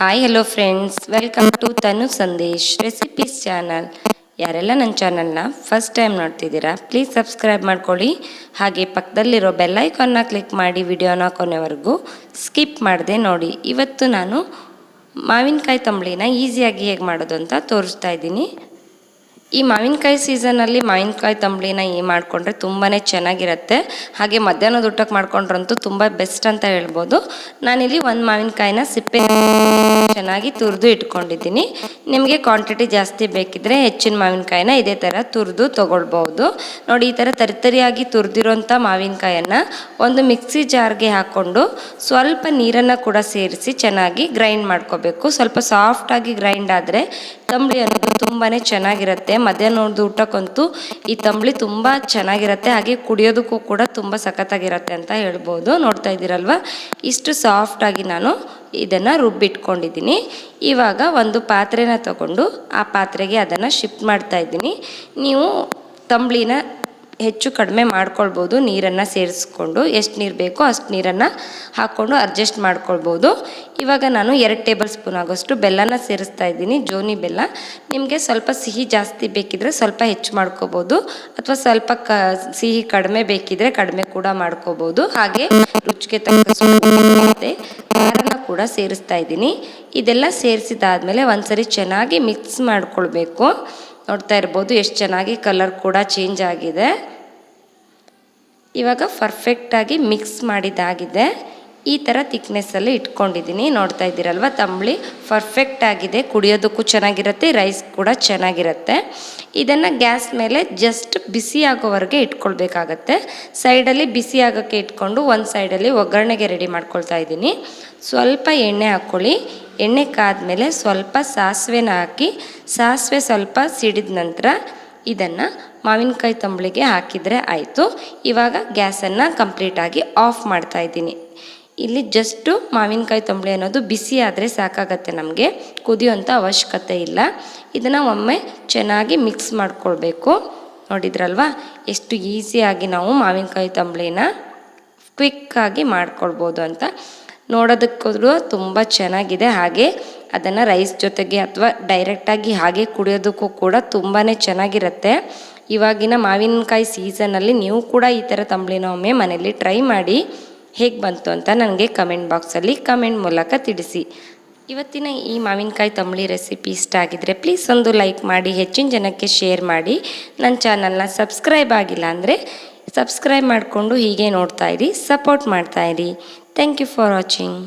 Hi hello friends welcome to Tanu Sandesh recipes channel ಯಾರೆಲ್ಲ ನನ್ನ ಚಾನಲ್ನ ಫಸ್ಟ್ ಟೈಮ್ ನೋಡ್ತಿದ್ದೀರಾ ಪ್ಲೀಸ್ ಸಬ್ಸ್ಕ್ರೈಬ್ ಮಾಡ್ಕೊಳ್ಳಿ. ಹಾಗೆ ಪಕ್ಕದಲ್ಲಿರೋ ಬೆಲ್ಲೈಕಾನ್ನ ಕ್ಲಿಕ್ ಮಾಡಿ ವಿಡಿಯೋನ ಕೊನೆವರೆಗೂ ಸ್ಕಿಪ್ ಮಾಡದೆ ನೋಡಿ. ಇವತ್ತು ನಾನು ಮಾವಿನಕಾಯಿ ತಂಬಳಿನ ಈಸಿಯಾಗಿ ಹೇಗೆ ಮಾಡೋದು ಅಂತ ತೋರಿಸ್ತಾ ಇದ್ದೀನಿ. ಈ ಮಾವಿನಕಾಯಿ ಸೀಸನಲ್ಲಿ ಮಾವಿನಕಾಯಿ ತಂಬಳಿನ ಈ ಮಾಡಿಕೊಂಡ್ರೆ ತುಂಬಾ ಚೆನ್ನಾಗಿರುತ್ತೆ. ಹಾಗೆ ಮಧ್ಯಾಹ್ನದ ಊಟಕ್ಕೆ ಮಾಡ್ಕೊಂಡ್ರಂತೂ ತುಂಬ ಬೆಸ್ಟ್ ಅಂತ ಹೇಳ್ಬೋದು. ನಾನಿಲ್ಲಿ ಒಂದು ಮಾವಿನಕಾಯಿನ ಸಿಪ್ಪೆ ಚೆನ್ನಾಗಿ ತುರಿದು ಇಟ್ಕೊಂಡಿದ್ದೀನಿ. ನಿಮಗೆ ಕ್ವಾಂಟಿಟಿ ಜಾಸ್ತಿ ಬೇಕಿದ್ರೆ ಹೆಚ್ಚಿನ ಮಾವಿನಕಾಯಿನ ಇದೇ ಥರ ತುರಿದು ತೊಗೊಳ್ಬೋದು. ನೋಡಿ, ಈ ಥರ ತರಿತರಿಯಾಗಿ ತುರಿದಿರೋಂಥ ಮಾವಿನಕಾಯನ್ನು ಒಂದು ಮಿಕ್ಸಿ ಜಾರ್ಗೆ ಹಾಕ್ಕೊಂಡು ಸ್ವಲ್ಪ ನೀರನ್ನು ಕೂಡ ಸೇರಿಸಿ ಚೆನ್ನಾಗಿ ಗ್ರೈಂಡ್ ಮಾಡ್ಕೋಬೇಕು. ಸ್ವಲ್ಪ ಸಾಫ್ಟಾಗಿ ಗ್ರೈಂಡ್ ಆದರೆ ತಂಬಳಿ ಅನ್ನೋದು ತುಂಬಾ ಚೆನ್ನಾಗಿರುತ್ತೆ. ಮಧ್ಯಾಹ್ನದ ಊಟಕ್ಕಂತೂ ಈ ತಂಬಳಿ ತುಂಬ ಚೆನ್ನಾಗಿರುತ್ತೆ. ಹಾಗೆ ಕುಡಿಯೋದಕ್ಕೂ ಕೂಡ ತುಂಬ ಸಖತ್ತಾಗಿರುತ್ತೆ ಅಂತ ಹೇಳ್ಬೋದು. ನೋಡ್ತಾ ಇದ್ದೀರಲ್ವ? ಇಷ್ಟು ಸಾಫ್ಟಾಗಿ ನಾನು ಇದನ್ನು ರುಬ್ಬಿಟ್ಕೊಂಡಿದ್ದೀನಿ. ಇವಾಗ ಒಂದು ಪಾತ್ರೆನ ತಗೊಂಡು ಆ ಪಾತ್ರೆಗೆ ಅದನ್ನು ಶಿಫ್ಟ್ ಮಾಡ್ತಾ ಇದ್ದೀನಿ. ನೀವು ತಂಬಳಿನ ಹೆಚ್ಚು ಕಡಿಮೆ ಮಾಡ್ಕೊಳ್ಬೋದು ನೀರನ್ನು ಸೇರಿಸ್ಕೊಂಡು. ಎಷ್ಟು ನೀರು ಬೇಕೋ ಅಷ್ಟು ನೀರನ್ನು ಹಾಕ್ಕೊಂಡು ಅಡ್ಜಸ್ಟ್ ಮಾಡ್ಕೊಳ್ಬೋದು. ಇವಾಗ ನಾನು ಎರಡು ಟೇಬಲ್ ಸ್ಪೂನ್ ಆಗೋಷ್ಟು ಬೆಲ್ಲನ ಸೇರಿಸ್ತಾ ಇದ್ದೀನಿ, ಜೋನಿ ಬೆಲ್ಲ. ನಿಮಗೆ ಸ್ವಲ್ಪ ಸಿಹಿ ಜಾಸ್ತಿ ಬೇಕಿದ್ರೆ ಸ್ವಲ್ಪ ಹೆಚ್ಚು ಮಾಡ್ಕೋಬೋದು, ಅಥವಾ ಸ್ವಲ್ಪ ಕ, ಸಿಹಿ ಕಡಿಮೆ ಬೇಕಿದ್ರೆ ಕಡಿಮೆ ಕೂಡ ಮಾಡ್ಕೋಬೋದು. ಹಾಗೆ ರುಚಿಗೆ ತಕ್ಕಷ್ಟು ಖಾರನ ಕೂಡ ಸೇರಿಸ್ತಾ ಇದ್ದೀನಿ. ಇದೆಲ್ಲ ಸೇರಿಸಿದಾದ್ಮೇಲೆ ಒಂದ್ಸರಿ ಚೆನ್ನಾಗಿ ಮಿಕ್ಸ್ ಮಾಡ್ಕೊಳ್ಬೇಕು. ನೋಡ್ತಾ ಇರ್ಬೋದು ಎಷ್ಟು ಚೆನ್ನಾಗಿ ಕಲರ್ ಕೂಡ ಚೇಂಜ್ ಆಗಿದೆ. ಇವಾಗ ಪರ್ಫೆಕ್ಟಾಗಿ ಮಿಕ್ಸ್ ಮಾಡಿದ್ದಾಗಿದೆ. ಈ ಥರ ತಿಕ್ನೆಸ್ಸಲ್ಲಿ ಇಟ್ಕೊಂಡಿದ್ದೀನಿ. ನೋಡ್ತಾ ಇದ್ದೀರಲ್ವ ತಂಬಳಿ? ಪರ್ಫೆಕ್ಟ್ ಆಗಿದೆ. ಕುಡಿಯೋದಕ್ಕೂ ಚೆನ್ನಾಗಿರುತ್ತೆ ರೈಸ್ ಕೂಡ ಚೆನ್ನಾಗಿರುತ್ತೆ. ಇದನ್ನು ಗ್ಯಾಸ್ ಮೇಲೆ ಜಸ್ಟ್ ಬಿಸಿ ಆಗೋವರೆಗೆ ಇಟ್ಕೊಳ್ಬೇಕಾಗತ್ತೆ. ಸೈಡಲ್ಲಿ ಬಿಸಿ ಆಗೋಕ್ಕೆ ಇಟ್ಕೊಂಡು ಒಂದು ಸೈಡಲ್ಲಿ ಒಗ್ಗರಣೆಗೆ ರೆಡಿ ಮಾಡ್ಕೊಳ್ತಾ ಇದ್ದೀನಿ. ಸ್ವಲ್ಪ ಎಣ್ಣೆ ಹಾಕ್ಕೊಳ್ಳಿ. ಎಣ್ಣೆ ಕಾದ್ಮೇಲೆ ಸ್ವಲ್ಪ ಸಾಸಿವೆನ ಹಾಕಿ, ಸಾಸಿವೆ ಸ್ವಲ್ಪ ಸಿಡಿದ ನಂತರ ಇದನ್ನು ಮಾವಿನಕಾಯಿ ತಂಬಳಿಗೆ ಹಾಕಿದರೆ ಆಯಿತು. ಇವಾಗ ಗ್ಯಾಸನ್ನು ಕಂಪ್ಲೀಟಾಗಿ ಆಫ್ ಮಾಡ್ತಾ ಇದ್ದೀನಿ. ಇಲ್ಲಿ ಜಸ್ಟು ಮಾವಿನಕಾಯಿ ತಂಬಳಿ ಅನ್ನೋದು ಬಿಸಿ ಆದರೆ ಸಾಕಾಗತ್ತೆ ನಮಗೆ ಕುದಿಯೋಂಥ ಅವಶ್ಯಕತೆ ಇಲ್ಲ. ಇದನ್ನು ಒಮ್ಮೆ ಚೆನ್ನಾಗಿ ಮಿಕ್ಸ್ ಮಾಡ್ಕೊಳ್ಬೇಕು. ನೋಡಿದ್ರಲ್ವಾ? ಎಷ್ಟು ಈಸಿಯಾಗಿ ನಾವು ಮಾವಿನಕಾಯಿ ತಂಬಳಿನ ಕ್ವಿಕ್ಕಾಗಿ ಮಾಡ್ಕೊಳ್ಬೋದು ಅಂತ. ನೋಡೋದಕ್ಕೂ ತುಂಬ ಚೆನ್ನಾಗಿದೆ. ಹಾಗೆ ಅದನ್ನು ರೈಸ್ ಜೊತೆಗೆ ಅಥವಾ ಡೈರೆಕ್ಟಾಗಿ ಹಾಗೆ ಕುಡಿಯೋದಕ್ಕೂ ಕೂಡ ತುಂಬಾ ಚೆನ್ನಾಗಿರುತ್ತೆ. ಇವಾಗಿನ ಮಾವಿನಕಾಯಿ ಸೀಸನಲ್ಲಿ ನೀವು ಕೂಡ ಈ ಥರ ತಂಬಳಿನ ಒಮ್ಮೆ ಮನೇಲಿ ಟ್ರೈ ಮಾಡಿ. ಹೇಗೆ ಬಂತು ಅಂತ ನನಗೆ ಕಮೆಂಟ್ ಬಾಕ್ಸಲ್ಲಿ ಕಮೆಂಟ್ ಮೂಲಕ ತಿಳಿಸಿ. ಇವತ್ತಿನ ಈ ಮಾವಿನಕಾಯಿ ತಂಬಳಿ ರೆಸಿಪಿ ಇಷ್ಟ ಆಗಿದ್ರೆ ಪ್ಲೀಸ್ ಒಂದು ಲೈಕ್ ಮಾಡಿ, ಹೆಚ್ಚಿನ ಜನಕ್ಕೆ ಶೇರ್ ಮಾಡಿ. ನನ್ನ ಚಾನಲ್ನ ಸಬ್ಸ್ಕ್ರೈಬ್ ಆಗಿಲ್ಲ ಅಂದರೆ ಸಬ್ಸ್ಕ್ರೈಬ್ ಮಾಡಿಕೊಂಡು ಹೀಗೆ ನೋಡ್ತಾ ಇರಿ ಸಪೋರ್ಟ್ ಮಾಡ್ತಾ ಇರಿ. Thank you for watching